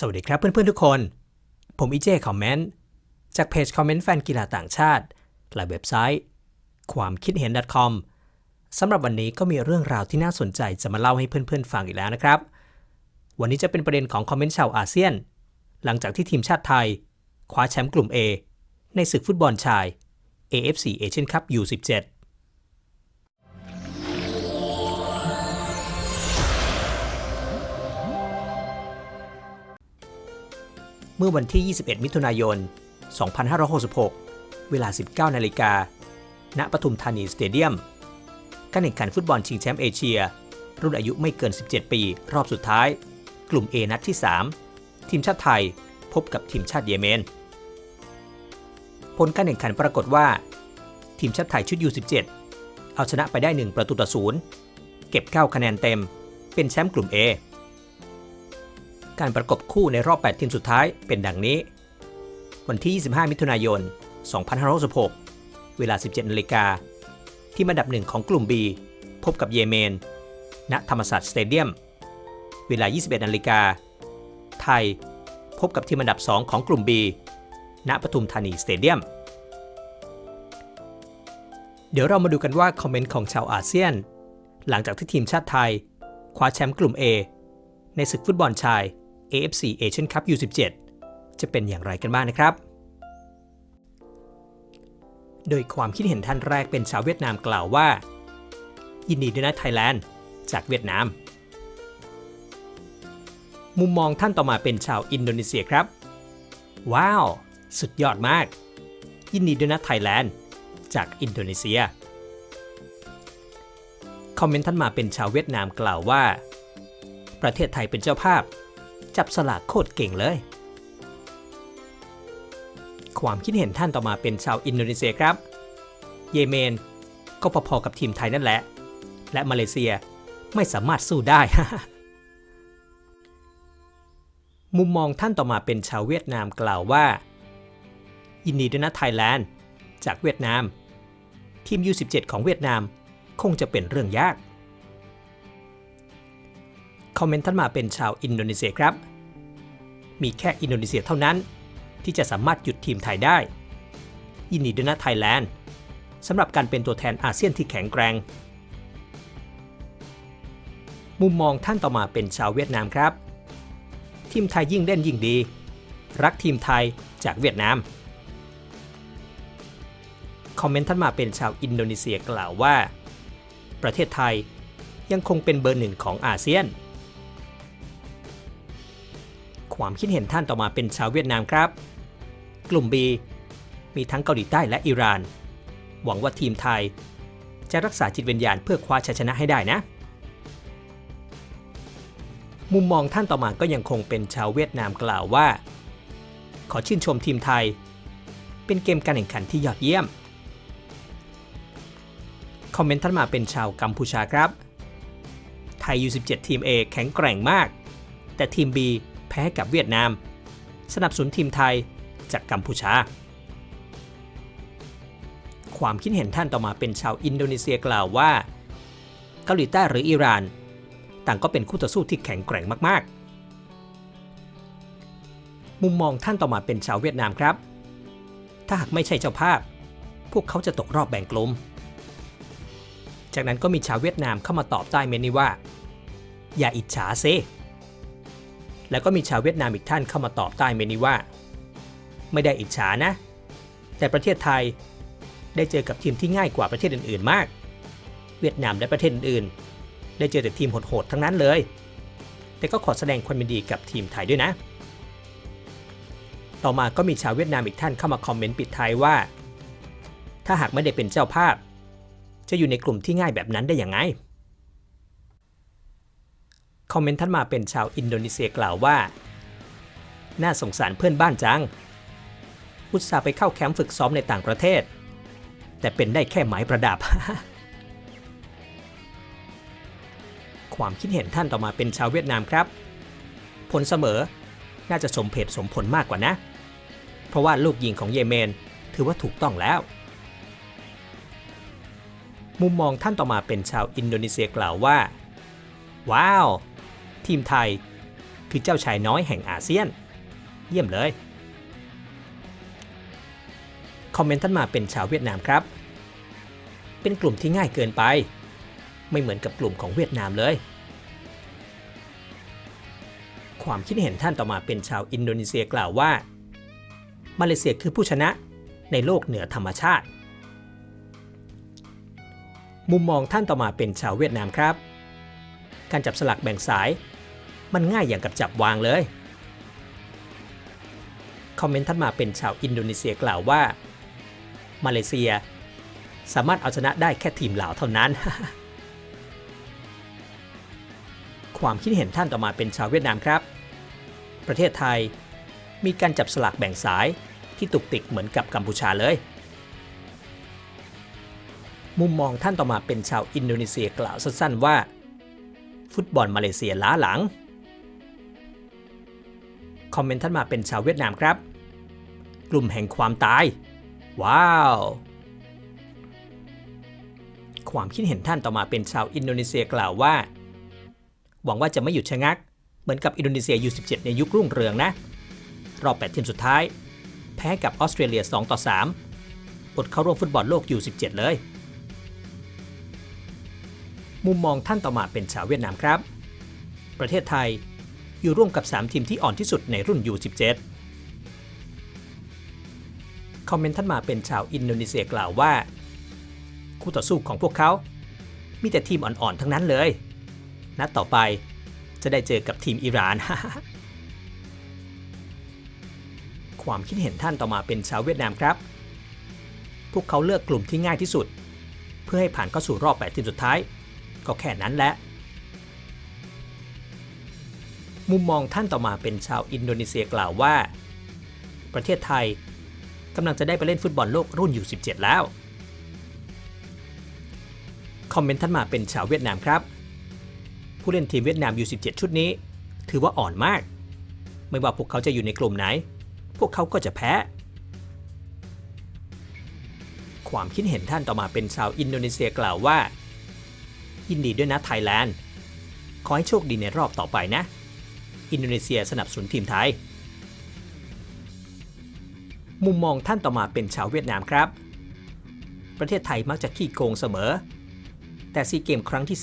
สวัสดีครับเพื่อนๆทุกคน ผมอีเจคอมเมนต์จากเพจคอมเมนต์แฟนกีฬาต่างชาติ และเว็บไซต์ ความคิดเห็น .com สำหรับวันนี้ก็มีเรื่องราวที่น่าสนใจจะมาเล่าให้เพื่อนๆฟังอีกแล้วนะครับ วันนี้จะเป็นประเด็นของคอมเมนต์ชาวอาเซียน หลังจากที่ทีมชาติไทย คว้าแชมป์กลุ่ม A ในศึกฟุตบอลชาย AFC Asian Cup U17 เมื่อวันที่ 21 มิถุนายน 2566 เวลา 19 นาฬิกา ณ ปทุมธานีสเตเดียม การแข่งขันฟุตบอลชิงแชมป์เอเชีย รุ่นอายุไม่เกิน 17 ปี รอบสุดท้าย กลุ่ม A นัดที่ 3 ทีมชาติไทยพบกับทีมชาติเยเมน ผลการแข่งขันปรากฏว่า ทีมชาติไทยชุด U17 เอาชนะไปได้ 1 ประตูต่อศูนย์เก็บ 9 คะแนนเต็ม เป็นแชมป์กลุ่ม A การประกบคู่ในรอบ 8 ทีมสุดท้ายเป็นดังนี้ วันที่ 25 มิถุนายน 2566 เวลา 17นาฬิกา ที่อันดับหนึ่งของกลุ่ม B พบกับเยเมน ณ ธรรมศาสตร์สเตเดียม เวลา 21นาฬิกา ไทย พบกับทีมอันดับ 2 ของกลุ่ม B ณ ปทุมธานีสเตเดียม เดี๋ยวเรามาดูกันว่าคอมเมนต์ของชาวอาเซียน หลังจากที่ทีมชาติไทย คว้าแชมป์กลุ่ม A ในศึกฟุตบอลชาย AFC Asian Cup U17 จะเป็นอย่างไรกันบ้างนะครับ โดยความคิดเห็นท่านแรกเป็นชาวเวียดนามกล่าวว่า ยินดีด้วยนะไทยแลนด์ จากเวียดนาม มุมมองท่านต่อมาเป็นชาวอินโดนีเซียครับ ว้าว สุดยอดมาก ยินดีด้วยนะไทยแลนด์ จากอินโดนีเซีย คอมเมนต์ท่านมาเป็นชาวเวียดนามกล่าวว่า ประเทศไทยเป็นเจ้าภาพ จับสลากโคตรเก่งเลย ความคิดเห็นท่านต่อมาเป็นชาวอินโดนีเซียครับ เยเมน ก็พอๆกับทีมไทยนั่นแหละ และมาเลเซียไม่สามารถสู้ได้ มุมมองท่านต่อมาเป็นชาวเวียดนามกล่าวว่า ยินดีด้วยนะไทยแลนด์ จากเวียดนาม ทีม U17 ของเวียดนามคงจะเป็นเรื่องยาก คอมเมนต์ท่านมาเป็นชาวอินโดนีเซียครับ มีแค่อินโดนีเซียเท่านั้น ที่จะสามารถหยุดทีมไทยได้ ยินดีด้วยนะไทยแลนด์สำหรับการเป็นตัวแทนอาเซียนที่แข็งแกร่งมุมมองท่านต่อมาเป็นชาวเวียดนามครับ ทีมไทยยิ่งเล่นยิ่งดี รักทีมไทยจากเวียดนาม คอมเมนต์ท่านมาเป็นชาวอินโดนีเซียกล่าวว่า ประเทศไทยยังคงเป็นเบอร์หนึ่งของอาเซียน ความคิดเห็นท่านต่อมาเป็นชาวเวียดนามครับ กลุ่ม B มีทั้งเกาหลีใต้และอิหร่าน หวังว่าทีมไทย จะรักษาจิตวิญญาณเพื่อคว้าชัยชนะให้ได้นะ มุมมองท่านต่อมาก็ยังคงเป็นชาวเวียดนามกล่าวว่า ขอชื่นชมทีมไทย เป็นเกมการแข่งขันที่ยอดเยี่ยม คอมเมนต์ท่านมาเป็นชาวกัมพูชาครับไทย U17 ทีม A แข็งแกร่งมาก แต่ทีม B พ้กับเวียดนาม สนับสนุนทีมไทยจากกัมพูชา ความคิดเห็นท่านต่อมาเป็นชาวอินโดนีเซียกล่าวว่า เกาหลีใต้หรืออิหร่าน ต่างก็เป็นคู่ต่อสู้ที่แข็งแกร่งมาก ๆ มุมมองท่านต่อมาเป็นชาวเวียดนามครับ ถ้าหากไม่ใช่เจ้าภาพ พวกเขาจะตกรอบแบ่งกลุ่มจากนั้นก็มีชาวเวียดนามเข้ามาตอบใต้เมนนี้ว่า อย่าอิจฉาเซ แล้วก็มีชาวเวียดนามอีกท่านเข้ามาตอบใต้เมนนี้ว่า ไม่ได้อิจฉานะ แต่ประเทศไทยได้เจอกับทีมที่ง่ายกว่าประเทศอื่นๆ มาก เวียดนามและประเทศอื่นๆ ได้เจอแต่ทีมโหดๆ ทั้งนั้นเลย แต่ก็ขอแสดงความยินดีกับทีมไทยด้วยนะ ต่อมาก็มีชาวเวียดนามอีกท่านเข้ามาคอมเมนต์ปิดท้ายว่า ถ้าหากไม่ได้เป็นเจ้าภาพ จะอยู่ในกลุ่มที่ง่ายแบบนั้นได้อย่างไง คอมเมนต์ท่านมาเป็นชาวอินโดนีเซียกล่าวว่า น่าสงสารเพื่อนบ้านจัง อุตส่าห์ไปเข้าแคมป์ฝึกซ้อมในต่างประเทศ แต่เป็นได้แค่ไม้ประดับ ความคิดเห็นท่านต่อมาเป็นชาวเวียดนามครับ ผลเสมอ น่าจะสมเหตุสมผลมากกว่านะ เพราะว่าลูกยิงของเยเมน ถือว่าถูกต้องแล้ว มุมมองท่านต่อมาเป็นชาวอินโดนีเซียกล่าวว่าว้าว ทีมไทย คือเจ้าชายน้อยแห่งอาเซียน เยี่ยมเลย คอมเมนต์ท่านมาเป็นชาวเวียดนามครับ เป็นกลุ่มที่ง่ายเกินไป ไม่เหมือนกับกลุ่มของเวียดนามเลย ความคิดเห็นท่านต่อมาเป็นชาวอินโดนีเซียกล่าวว่า มาเลเซียคือผู้ชนะในโลกเหนือธรรมชาติ มุมมองท่านต่อมาเป็นชาวเวียดนามครับ การจับสลักแบ่งสาย มันง่ายอย่างกับจับวางเลย คอมเมนต์ท่านมาเป็นชาวอินโดนีเซียกล่าวว่า มาเลเซีย สามารถเอาชนะได้แค่ทีมเหล่าเท่านั้น ความคิดเห็นท่านต่อมาเป็นชาวเวียดนามครับ ประเทศไทยมีการจับสลากแบ่งสายที่ตุกติกเหมือนกับกัมพูชาเลย มุมมองท่านต่อมาเป็นชาวอินโดนีเซียกล่าวสั้นๆว่า ฟุตบอลมาเลเซียล้าหลัง คอมเมนต์ท่านมาเป็นชาวเวียดนามครับ กลุ่มแห่งความตาย ว้าว ความคิดเห็นท่านต่อมาเป็นชาวอินโดนีเซียกล่าวว่า หวังว่าจะไม่หยุดชะงัก เหมือนกับอินโดนีเซีย U17 ในยุครุ่งเรืองนะ รอบ8ทีมสุดท้าย แพ้กับออสเตรเลีย 2 ต่อ 3 อดเข้าร่วมฟุตบอลโลก U17 เลย มุมมองท่านต่อมาเป็นชาวเวียดนามครับ ประเทศไทย อยู่ร่วมกับ 3 ทีมที่อ่อนที่สุดในรุ่น U17 คอมเมนต์ท่านมาเป็นชาวอินโดนีเซียกล่าวว่า คู่ต่อสู้ของพวกเขา มีแต่ทีมอ่อนๆทั้งนั้นเลย นัดต่อไปจะได้เจอกับทีมอิหร่าน ความคิดเห็นท่านต่อมาเป็นชาวเวียดนามครับ พวกเขาเลือกกลุ่มที่ง่ายที่สุด เพื่อให้ผ่านเข้าสู่รอบ8ทีมสุดท้าย ก็แค่นั้นแหละ มุมมองท่านต่อมาเป็นชาวอินโดนีเซียกล่าวว่า ประเทศไทยกำลังจะได้ไปเล่นฟุตบอลโลกรุ่น U17 แล้ว คอมเมนต์ท่านมาเป็นชาวเวียดนามครับ ผู้เล่นทีมเวียดนาม U17 ชุดนี้ ถือว่าอ่อนมาก ไม่ว่าพวกเขาจะอยู่ในกลุ่มไหน พวกเขาก็จะแพ้ ความคิดเห็นท่านต่อมาเป็นชาวอินโดนีเซียกล่าวว่า ยินดีด้วยนะไทยแลนด์ ขอให้โชคดีในรอบต่อไปนะ อินโดนีเซียสนับสนุนทีมไทย มุมมองท่านต่อมาเป็นชาวเวียดนามครับ ประเทศไทยมักจะขี้โกงเสมอ แต่ซีเกมครั้งที่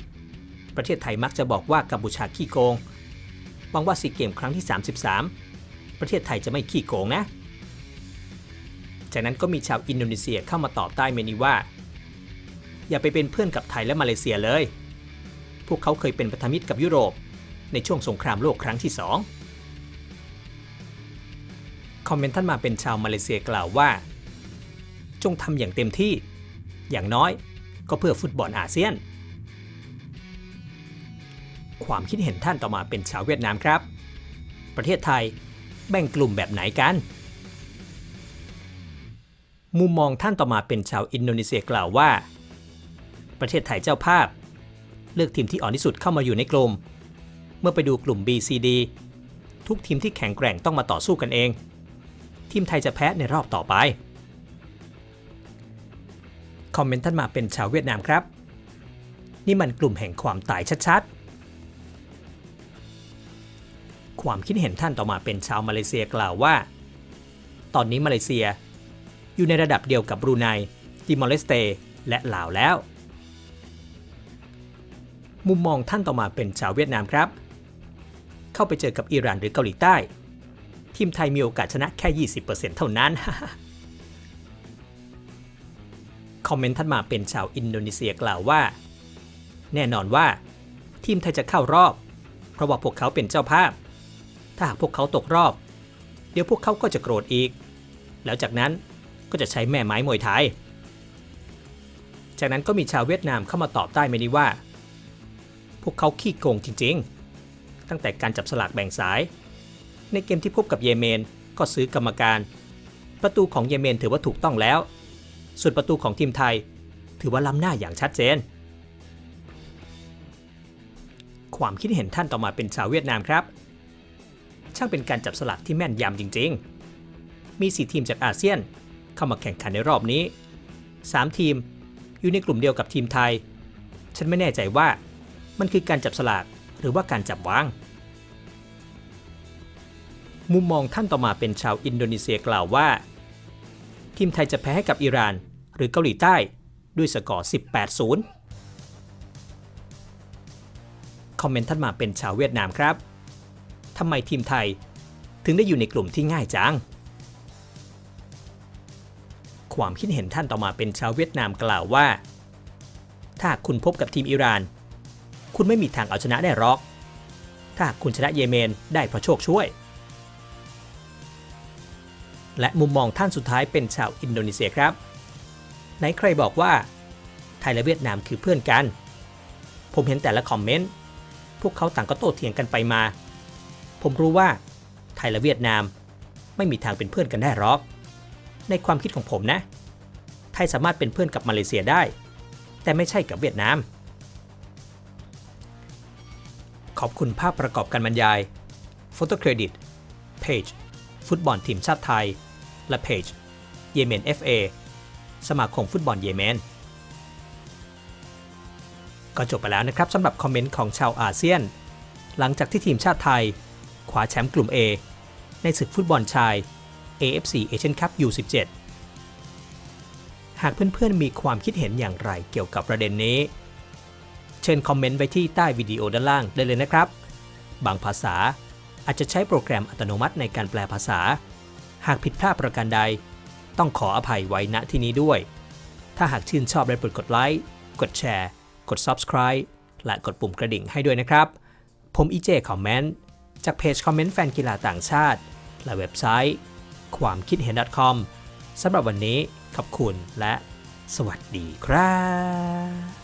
32 ประเทศไทยมักจะบอกว่ากัมพูชาขี้โกงหวังว่าซีเกมครั้งที่ 33 ประเทศไทยจะไม่ขี้โกงนะ จากนั้นก็มีชาวอินโดนีเซียเข้ามาตอบใต้เมนีว่า อย่าไปเป็นเพื่อนกับไทยและมาเลเซียเลย พวกเขาเคยเป็นพันธมิตรกับยุโรป ในช่วงสงครามโลกครั้งที่ 2 คอมเมนต์ท่านมาเป็นชาวมาเลเซียกล่าวว่า จงทำอย่างเต็มที่ อย่างน้อยก็เพื่อฟุตบอลอาเซียน ความคิดเห็นท่านต่อมาเป็นชาวเวียดนามครับ ประเทศไทยแบ่งกลุ่มแบบไหนกัน มุมมองท่านต่อมาเป็นชาวอินโดนีเซียกล่าวว่า ประเทศไทยเจ้าภาพ เลือกทีมที่อ่อนที่สุดเข้ามาอยู่ในกลุ่ม เมื่อไปดูกลุ่ม B C D ทุกทีมที่แข็งแกร่งต้องมาต่อสู้กันเอง ทีมไทยจะแพ้ในรอบต่อไป คอมเมนต์ท่านมาเป็นชาวเวียดนามครับ นี่มันกลุ่มแห่งความตายชัดๆ ความคิดเห็นท่านต่อมาเป็นชาวมาเลเซียกล่าวว่า ตอนนี้มาเลเซีย อยู่ในระดับเดียวกับบรูไนติมอร์เลสเตและลาวแล้ว มุมมองท่านต่อมาเป็นชาวเวียดนามครับ เข้าไปเจอกับอิหร่านหรือเกาหลีใต้ ทีมไทยมีโอกาสชนะแค่ 20%เท่านั้น คอมเมนต์ท่านมาเป็นชาวอินโดนีเซียกล่าวว่า แน่นอนว่า ทีมไทยจะเข้ารอบ เพราะว่าพวกเขาเป็นเจ้าภาพ ถ้าหากพวกเขาตกรอบ เดี๋ยวพวกเขาก็จะโกรธอีก แล้วจากนั้นก็จะใช้แม่ไม้มวยไทย จากนั้นก็มีชาวเวียดนามเข้ามาตอบใต้เมนี้ว่า พวกเขาขี้โกงจริง ๆ ตั้งแต่การจับสลากแบ่งสาย ในเกมที่พบกับเยเมนก็ซื้อกรรมการ ประตูของเยเมนถือว่าถูกต้องแล้ว ส่วนประตูของทีมไทย ถือว่าล้ำหน้าอย่างชัดเจน ความคิดเห็นท่านต่อมาเป็นชาวเวียดนามครับ ช่างเป็นการจับสลากที่แม่นยำจริง ๆ มี 4 ทีมจากอาเซียนเข้ามาแข่งขันในรอบนี้ 3 ทีมอยู่ในกลุ่มเดียวกับทีมไทย ฉันไม่แน่ใจว่ามันคือการจับสลาก หรือว่าการจับวาง มุมมองท่านต่อมาเป็นชาวอินโดนีเซียกล่าวว่า ทีมไทยจะแพ้ให้กับอิหร่าน หรือเกาหลีใต้ด้วยสกอร์ 18-0 คอมเมนต์ท่านมาเป็นชาวเวียดนามครับทำไมทีมไทยถึงได้อยู่ในกลุ่มที่ง่ายจัง ความคิดเห็นท่านต่อมาเป็นชาวเวียดนามกล่าวว่า ถ้าคุณพบกับทีมอิหร่าน คุณไม่มีทางเอาชนะได้หรอก ถ้าหากคุณชนะเยเมนได้เพราะโชคช่วย และมุมมองท่านสุดท้ายเป็นชาวอินโดนีเซียครับ ไหนใครบอกว่า ไทยและเวียดนามคือเพื่อนกัน ผมเห็นแต่ละคอมเมนต์ พวกเขาต่างก็โต้เถียงกันไปมา ผมรู้ว่า ไทยและเวียดนาม ไม่มีทางเป็นเพื่อนกันได้หรอก ในความคิดของผมนะ ไทยสามารถเป็นเพื่อนกับมาเลเซียได้ แต่ไม่ใช่กับเวียดนาม ขอบคุณภาพประกอบการบรรยาย โฟโต้เครดิต เพจ ฟุตบอลทีมชาติไทย และเพจ เยเมน FA สมาคมฟุตบอลเยเมน ก็จบไปแล้วนะครับสำหรับคอมเมนต์ของชาวอาเซียน หลังจากที่ทีมชาติไทยคว้าแชมป์กลุ่ม A ในศึกฟุตบอลชาย AFC Asian Cup U17 หากเพื่อนๆมีความคิดเห็นอย่างไรเกี่ยวกับประเด็นนี้ เชิญคอมเมนต์ไว้ที่ใต้วิดีโอด้านล่างได้เลยนะครับ บางภาษาอาจจะใช้โปรแกรมอัตโนมัติในการแปลภาษา หากผิดพลาดประการใด ต้องขออภัยไว้ณที่นี้ด้วย ถ้าหากชื่นชอบได้โปรดกดไลค์ กดแชร์ กด Subscribe และกดปุ่มกระดิ่งให้ด้วยนะครับ ผมอีเจคอมเมนต์จากเพจคอมเมนต์แฟนกีฬาต่างชาติ และเว็บไซต์ ความคิดเห็น .com สำหรับวันนี้ขอบคุณและสวัสดีครับ